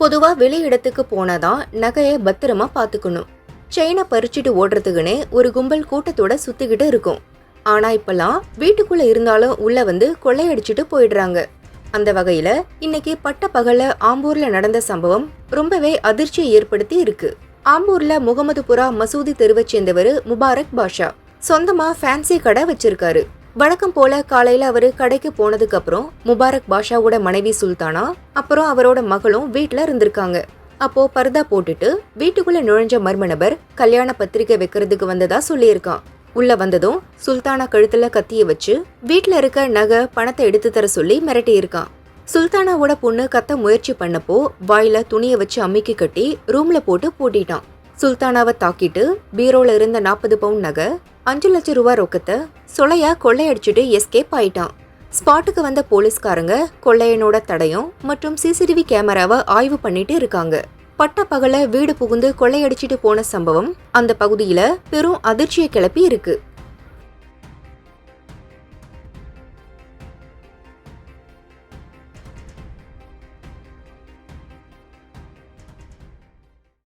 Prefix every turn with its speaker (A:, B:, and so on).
A: பொதுவா வெளி இடத்துக்கு போனாதான் நகையை பத்திரமா பாத்துக்கணும். செயினை பறிச்சுட்டு ஓடுறதுக்குன்னே ஒரு கும்பல் கூட்டத்தோட சுத்திக்கிட்டு இருக்கும். ஆனா இப்பெல்லாம் வீட்டுக்குள்ள இருந்தாலும் உள்ள வந்து கொள்ளையடிச்சிட்டு போயிடுறாங்க. அந்த வகையில இன்னைக்கு பட்ட பகல ஆம்பூர்ல நடந்த சம்பவம் ரொம்பவே அதிர்ச்சியை ஏற்படுத்தி இருக்கு. ஆம்பூர்ல முகமதுபுரா மசூதி தெருவை சேர்ந்தவர் முபாரக் பாஷா. சொந்தமா ஃபேன்சி கடை வச்சிருக்காரு. வழக்கம் போல காலையில அவரு கடைக்கு போனதுக்கு அப்புறம் முபாரக் பாஷாவோட மனைவி சுல்தானா அப்புறம் அவரோட மகளும் வீட்டுல இருந்திருக்காங்க. அப்போ பர்தா போட்டுட்டு வீட்டுக்குள்ள நுழைஞ்ச மர்ம நபர் கல்யாண பத்திரிக்கை வைக்கிறதுக்கு வந்ததா சொல்லியிருக்கான். உள்ள வந்ததும் சுல்தானா கழுத்துல கத்திய வச்சு வீட்டுல இருக்க நகை பணத்தை எடுத்து தர சொல்லி மிரட்டி இருக்கான் சுல்தானாவோட பொண்ணு கத்த முயற்சி பண்ணப்போ வாயில துணிய வச்சு அமுக்கி கட்டி ரூம்ல போட்டு பூட்டிட்டான். சுல்தானாவை தாக்கிட்டு பீரோல இருந்த நாற்பது பவுண்ட் நகை அஞ்சு லட்சம் ரூபாய் ரொக்கத்தை சொலையா கொள்ளையடிச்சிட்டு எஸ்கேப் ஆயிட்டான். ஸ்பாட்டுக்கு வந்த போலீஸ்காரங்க கொள்ளையனோட தடயம் மற்றும் சிசிடிவி கேமராவை ஆய்வு பண்ணிட்டு இருக்காங்க. பட்ட பகல வீடு புகுந்து கொள்ளையடிச்சிட்டு போன சம்பவம் அந்த பகுதியில பெரும் அதிர்ச்சியை கிளப்பி இருக்கு.